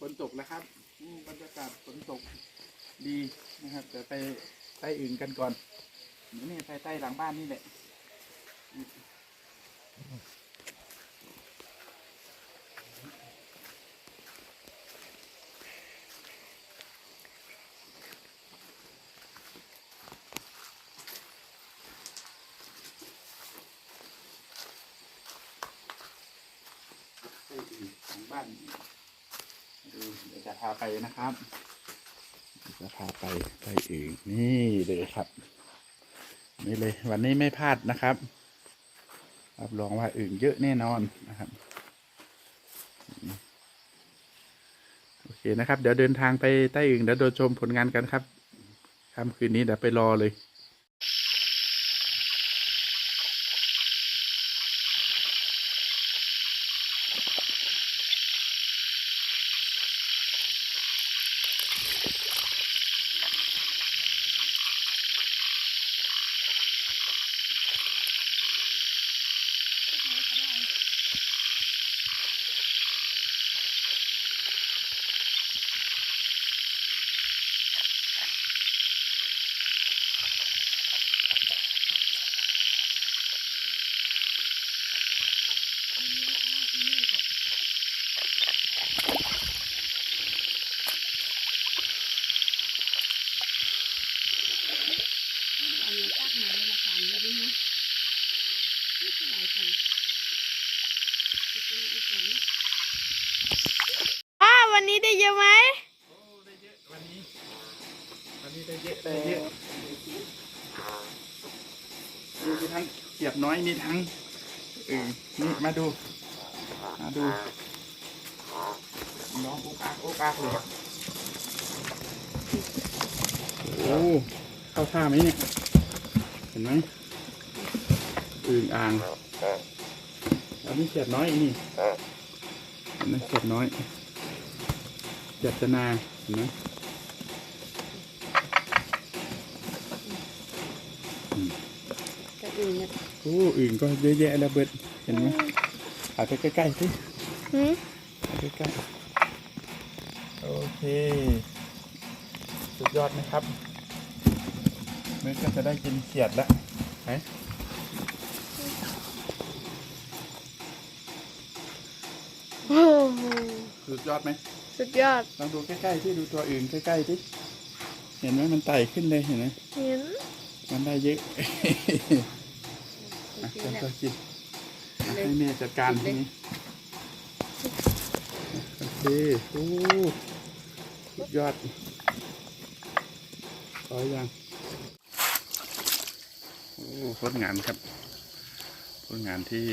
ฝนตกแล้วครับบรรยากาศฝนตกดีนะครับเดี๋ยวไปใต้อื่นกันก่อนนี่ไปใต้หลังบ้านนี่แหละใต้อื่นหลังบ้าน เดี๋ยวจะพาไปนะครับจะพาไปใต้อื่นนี่เลยครับ นี่เลย วันนี้ไม่พลาดนะครับรับรองว่าอื่นเยอะแน่นอนนะครับโอเคนะครับ เดี๋ยวเดินทางไปใต้อื่นเดี๋ยวโดนชมผลงานกันครับค่ำคืนนี้เดี๋ยวไปรอเลย เอาเนื้อตักมาให้ราคาเยอะด้วยนะ อายคนจะเป็นไอ้สองเนี่ยอ้าวันนี้ได้เยอะไหมโอ้ได้เยอะวันนี้ วันนี้ได้เยอะได้เยอะดูมีทั้งเขียบน้อยมีทั้งเออนี่มาดู มาดู น้องโอ๊กอักโอ๊กอักเลยโอ้เข้าท่าไหมเนี่ย เห็นไหม อึ่งอ่างอันนี้เขียดน้อยนี่อันนี้เขียดน้อยเขียดชนาเห็นไหมกระอื่นเนี่ยโอ้อื่นก็เยอะแยะแล้วเบิดเห็นไหมเอาไปใกล้ๆสิหืมเอาใกล้ๆโอเค สุดยอดนะครับเมื่อก็จะได้กินเขียดแล้วไหน โอ้โห สุดยอดไหมสุดยอดลองดูใกล้ๆที่ดูตัวอื่นใกล้ๆที่เห็นไหมมันไต่ขึ้นเลยเห็นไหมเห็นมันได้เยอะโออะเคเจ้าแหละตัวกินอะให้แม่จัดการทีนี้โอเคโอ้สุดยอดพอยังโอ้ผลงานครับผลงานที่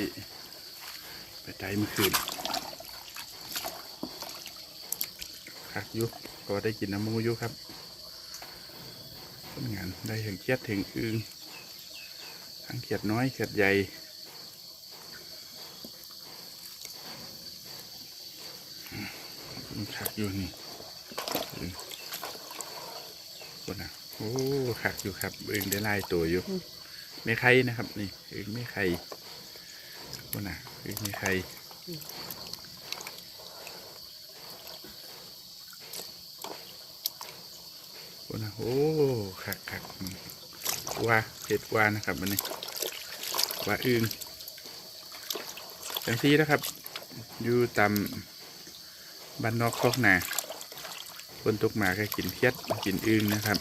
ไปใจเมื่อคืน คักอยุก็ได้กินน้ำมูอยุครับผลงานได้ถึงเครียดถึงอึงทั้งเขียดน้อยเขียดใหญ่มันขักอยู่นี่คนน่ะโอ้ขักอยู่ครับเองได้ไล่ตัวอยู่ไม่ไข่นะครับ นี่เองไม่ไข่คนน่ะเองไม่ไข่ คนน่ะโอ้ขักขักอืมว่าเห็ดว่านะครับมันนี่ว่าอึงจังซี่นะครับ อยู่ตามบ้านนอกคอกนาคนตกหมาก็กินเพียดกินอึงนะครับ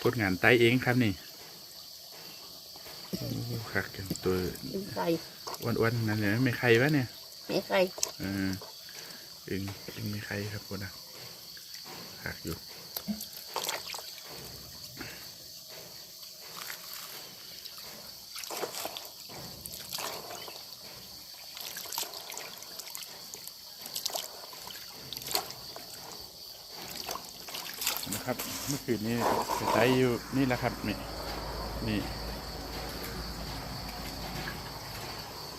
พดงานไต้เองครับนี่โอ้คักจังตัวเป็นไข่อ้วนๆนั่นเลยไม่ใครวะเนี่ยไม่ไข่เออ อึงอึงไม่ใครครับคนนะคักอยู่นะครับเมื่อคืนนี้ไปไต้อยู่นี่แหละครับนี่นี่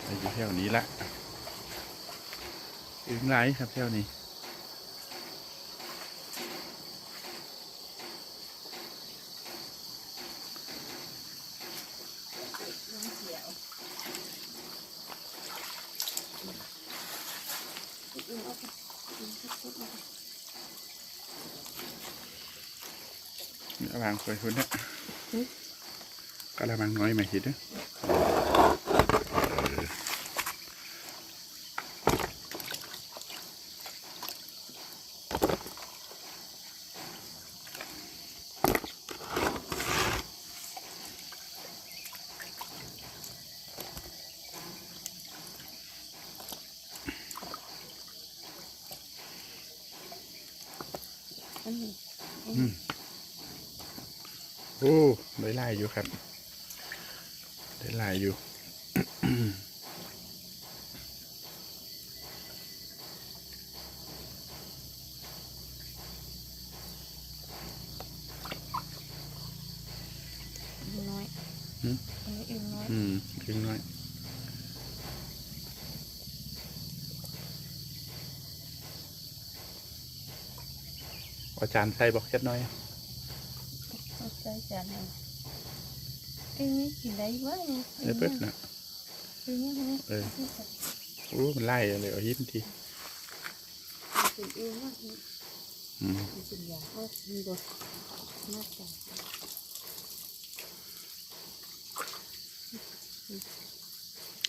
ไปอยู่แถวนี้ละ ถึงไรครับเที่ยวนี้กระลังสวยคุณนะกระลังน้อยไหมาคิดนะ โอ้ได้ลายอยู่ครับ ได้ลายอยู่น้อยหืมเอ้ยเอ็งน้อยอืมถึงน้อยอาจารย์ใส่บอกเช็ดน้อยเอาใจจานเอาเอ็งนี่กินได้วะเนี่ยเออเปิดนะเอ็งนี่ฮะเออโอ้มันไล่เลยเอายิ้มทีกินเองนะอืมกินยาเอากินดูน่าจะ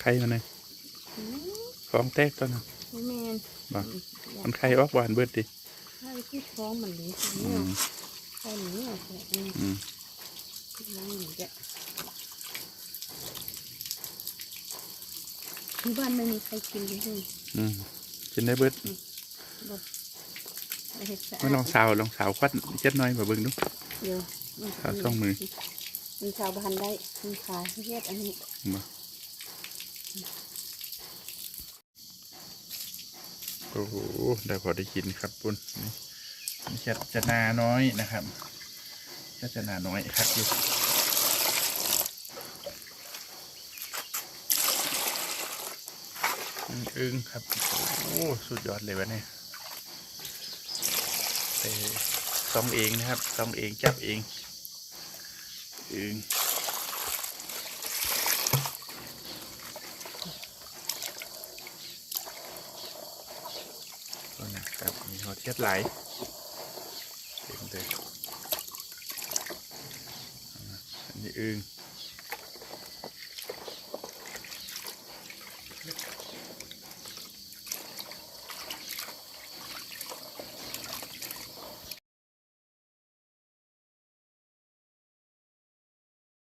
ไข่มันเลยอืมฟองแตกตัวนั้นแมนบ่มันไข่ออกหวานเบิดดิใช่ที่ท้องมันเลยอืเนี่ยมใช่เนี่ยแค่นี้อืม นั่งอยู่แกที่บ้านไม่มีใครกินเลยอืมกินได้เบิดบดเห็ดสะมาลองสาวลองสาวควัดเช็ดน้อยมาเบิ่งดูเดี๋ยวสาวช่องมือมันชาวบ้านได้มันขายเฮ็ดอันนี้มาโอ้โหได้พอได้กินครับปุ้นนี่นี่จะจะนาน้อยนะครับ จะจะหนาน้อยครับอยู่อึ้งอึ้งครับ โอ้สุดยอดเลยวะเนี่ยไปซ่อมเองนะครับซ่อมเองจับเองอึ้งก็นะครับมีหอเทียดไหล เต็